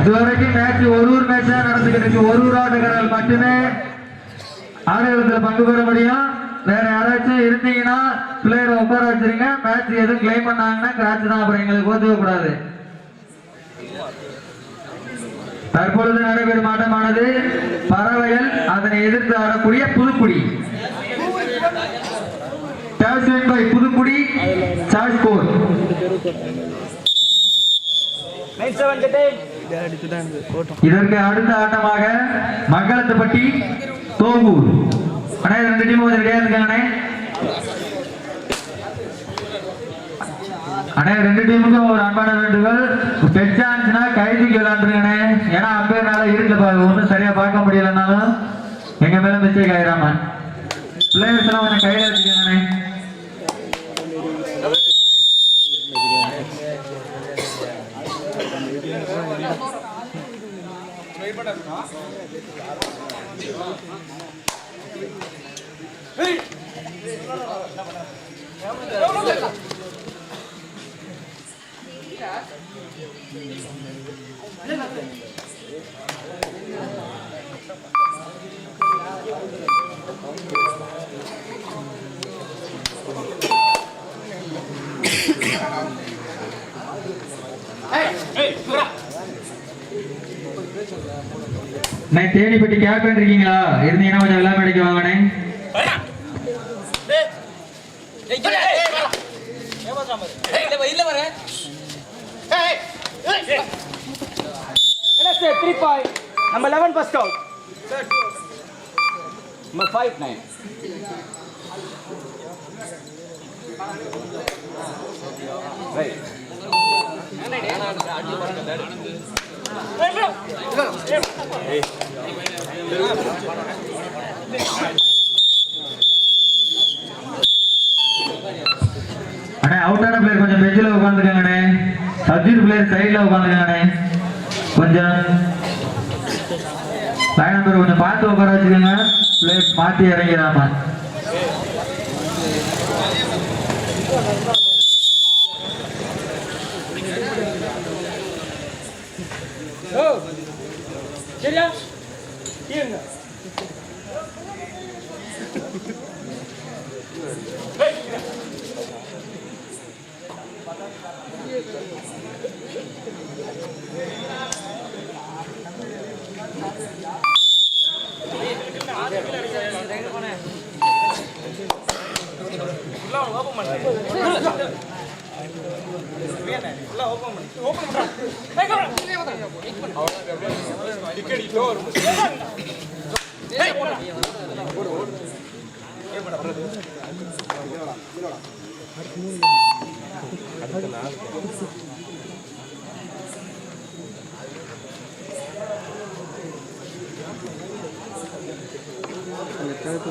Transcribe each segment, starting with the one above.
இதுவரைக்கும் மேட்ச் ஒரு ஒரு மேட்ச் தான் நடந்துகிட்டு இருக்கு. ஒரு ஊர் ஆட்டக்காரர்கள் மட்டுமே ஆடுகளத்தில் பங்கு பெற முடியும். வேற யாராச்சும் இருந்தீங்கன்னா பிளேயரை உட்கார வச்சிருங்க. மேட்ச் எதுவும் கிளைம் பண்ணாங்கன்னா கிராச் தான். அப்புறம் எங்களுக்கு கோத்துக்க கூடாது. தற்பொழுது நடைபெறும் ஆட்டமானது பறவைகள் அதனை எதிர்த்து ஆடக்கூடிய Pudukkudi. Captained by Pudukkudi. Charge கோர் இதற்கு அடுத்த ஆட்டமாக மங்களத்துப்பட்டி தோகூர். அண்ணா ரெண்டு டீமும் கொஞ்சம் ரெடியா இருக்காங்கண்ணே அண்ணே ரெண்டு டீமுக்கும் ஒரு அன்பான வேண்டுகோள். பெச்சா இருந்துச்சுன்னா கைதிக்கு விளாண்டுருங்கண்ணே ஏன்னா அம்பேர்னால இருட்டில் ஒன்றும் சரியா பார்க்க முடியலனாலும் எங்க மேல மிஸ்டேக் ஆயிராம. பிளேயர்ஸ் எல்லாம் கொஞ்சம் கையில வச்சுக்கோங்கண்ணே அண்ணே தேனிப்பட்டி கேப்டன் இருக்கீங்களா இருந்தீங்கன்னா கொஞ்சம் விளையாட அடிக்க வாங்கண்ணே இல்ல வரேன் த்ரீ லெவன் ஃபர்ஸ்ட் அவுட் நம்ம ஃபைவ் நைன் ரைட் அண்ணே அவுட்டான பிளேயர் கொஞ்சம் பெஞ்சில் உட்காந்துக்கங்கண்ணே சப்ஜூட் பிளேயர் சைடில் உட்காந்துக்கங்கண்ணே கொஞ்சம் பயணம் பேர் கொஞ்சம் பார்த்து உட்கார வச்சுக்கோங்க. பிளேயர் மாற்றி இறங்கிறாம ஓபன் பண்ணு. அந்த கருத்து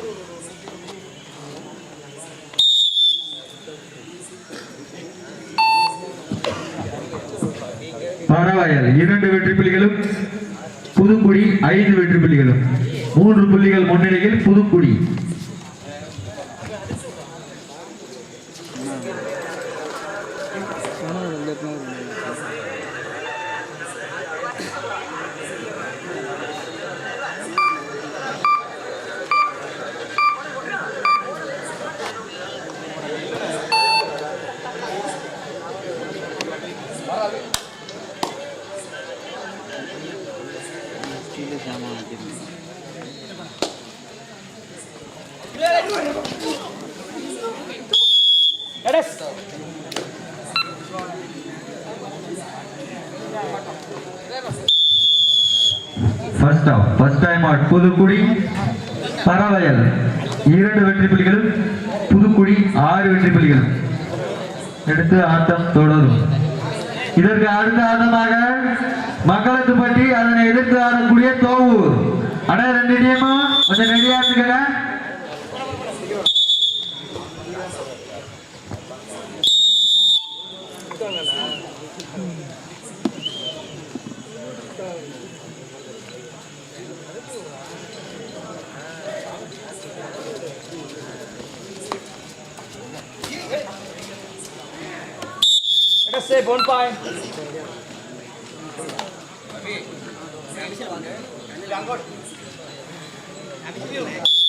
பரவாயில் இரண்டு வெற்றி புள்ளிகளும் புதுக்குடி ஐந்து வெற்றி புள்ளிகளும். மூன்று புள்ளிகள் முன்னிலையில் Pudukkudi. எடஸ் first half first time out Pudukkudi பரவயல் இரண்டு வெற்றி புலிகளும் புதுக்குடி ஆறு வெற்றி புலிகளும். எடுத்து ஆட்டம் தொடரும். இதற்கு அடுத்த ஆட்டமாக பற்றி அதனை எதிர்த்து ஆடக்கூடிய தோவூர் அட ரெண்டு டீமும் கொஞ்சம் ரெடியா இருந்துக்கங்க. Let's say bonfire. Thank.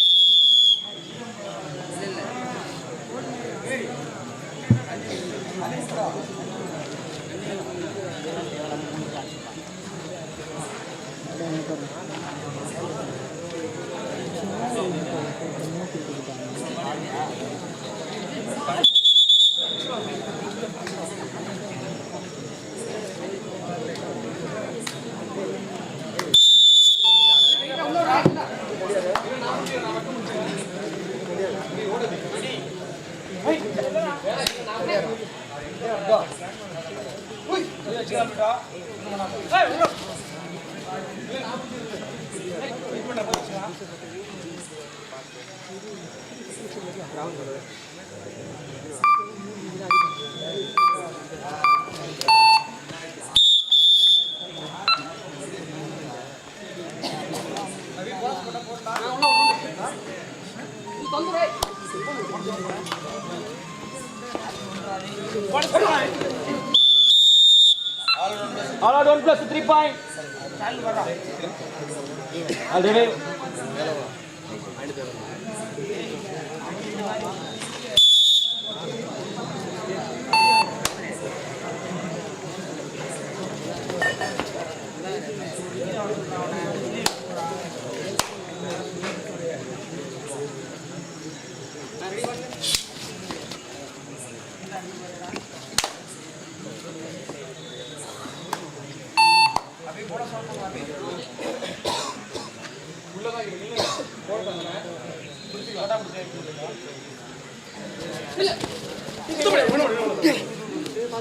Al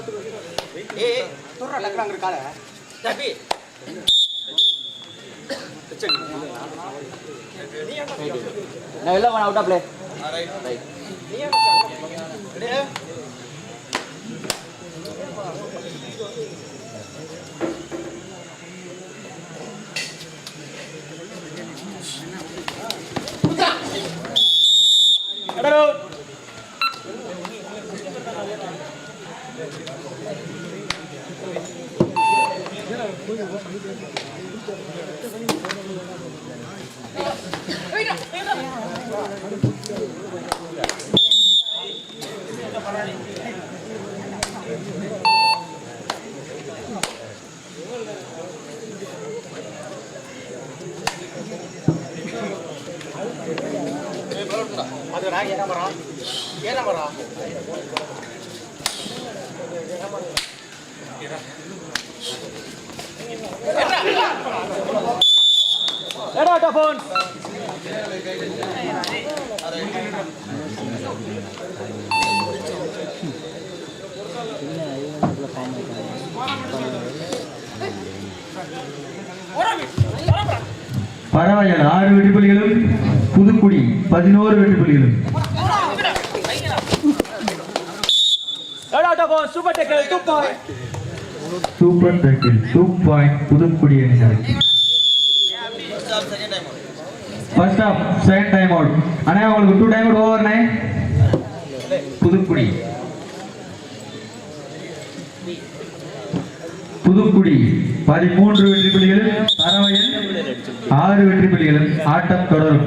three point. All ready. Now 11 out of play. Right. Get Thank you. Phone. பரவாயில்ல ஆறு வெற்றிப்புலிகளும் புதுக்குடி பதினோரு point. Super tackle two point Pudukkudi அணியினர் first half second time out அண்ணே உங்களுக்கு டூ டைம் அவுட் ஓவர்ண்ணே புதுக்குடி. புதுக்குடி. பதிமூன்று வெற்றி புள்ளிகளும் பறவையில் ஆறு வெற்றி புள்ளிகளும் ஆட்டம் தொடரும்.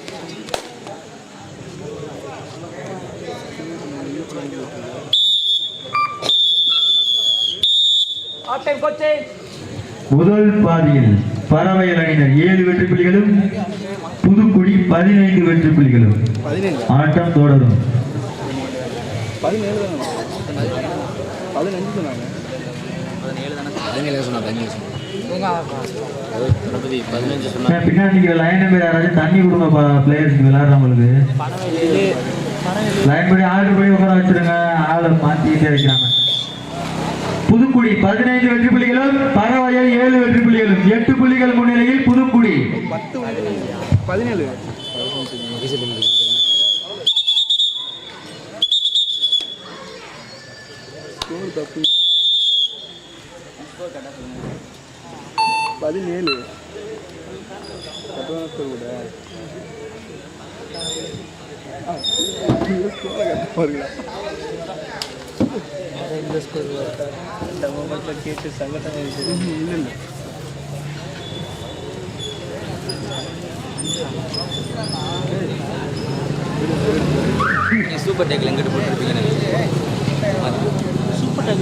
முதல் பாதியில் பறவையல் அணியினர் ஏழு வெற்றி புள்ளிகளும் புதுக்குடி பதினைந்து வெற்றி புள்ளிகளும் ஆட்டம் தொடரும். பின்னாடி தண்ணி கொடுங்க பிளேயர்ஸ்க்கு விளையாடுறவங்களுக்கு லைன் படி ஆறு படி உட்கார வச்சிருங்க. ஆளை மாத்திட்டே வைக்கிறாங்க புதுக்குடி பதினைந்து வெற்றி புள்ளிகளும் பறவையல் ஏழு வெற்றி புள்ளிகளும். எட்டு புள்ளிகள் முன்னிலையில் புதுக்குடி. பத்து பதினேழு. ஸ்கோர் தப்பு பதினேழு கூட. ஆ, இந்த score அ correct ஆ பாருங்களா. ம், இல்ல சூப்பர் டேக்கில் எங்கிட்ட போட்டுருப்பீங்க tag.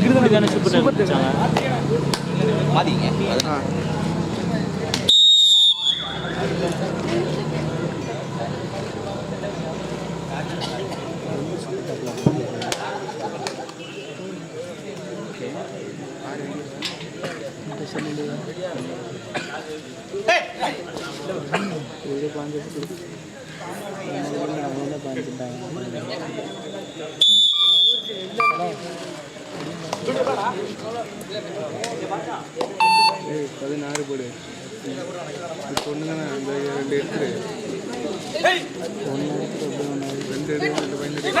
இங்கிட்டு தானே super tag வச்சாங்க. பதினாறு போடு. பொண்ணுங்க அந்த ரெண்டு எடுத்துரு. ஒன்று ரெண்டு ரெண்டு பதினெட்டு.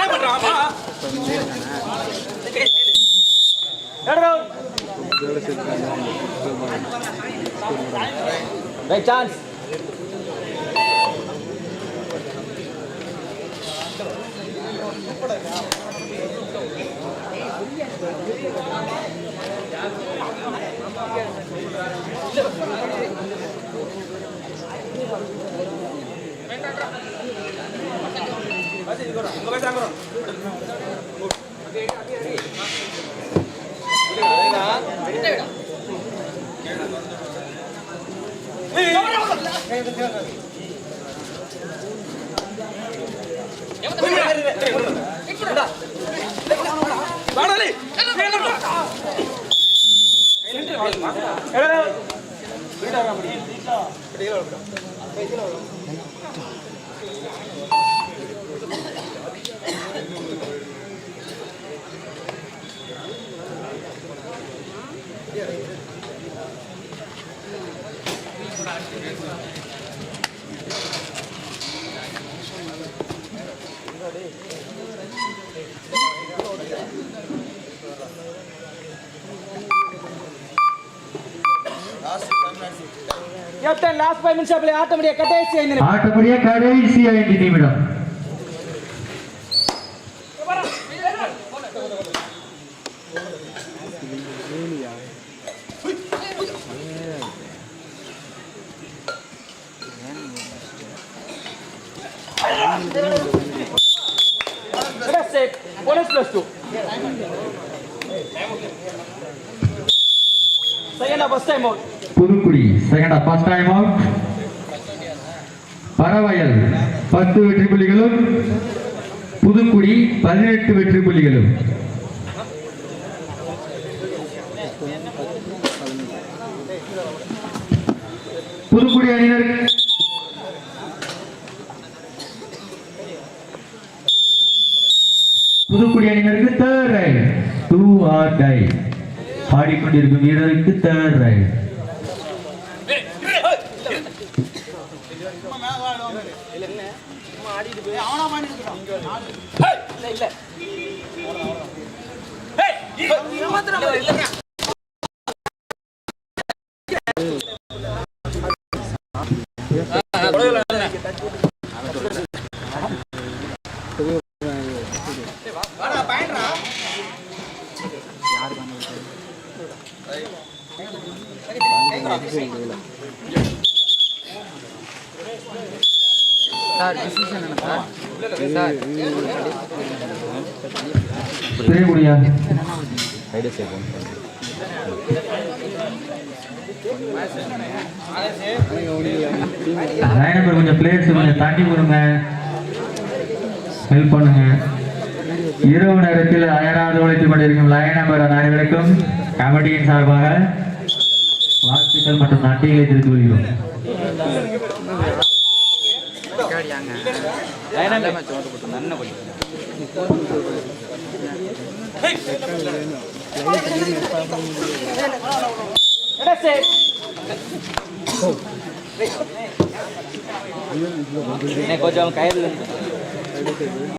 வேலை captain last five minutes apply ಆಟ ಮುಡಿಯ ಕಡೆಸಿ ಆಯ್ತು ಆಟ ಮುಡಿಯ ಕಡೆಸಿ ಆಯ್ತು ನಿಮಿಡಂ Let's say, what is plus two? Pudukkudi. செகண்டா first time out பறவையல் பத்து வெற்றி புள்ளிகளும். புதுக்குடி பதினெட்டு வெற்றி புள்ளிகளும். புதுக்குடி அணியினர். புதுக்குடி அணியினருக்கு தேர்ட் டூ ஆர் டை பாடிக்கொண்டிருக்கும் வீரருக்கு தேர்ட் ரைட் இல்ல கொஞ்சம் பிளேயர்ஸ் கொஞ்சம் தண்ணி கொடுங்க ஹெல்ப் பண்ணுங்க. இரவு நேரத்தில் அயராது உழைத்துக் கொண்டிருக்கும் லைன் நம்பர் அனைவருக்கும் கமிட்டியின் சார்பாக வாழ்த்துக்கள் மற்றும் நன்றிகளை தெரிவித்துக் கொள்கிறோம். கொஞ்சம் கயிறு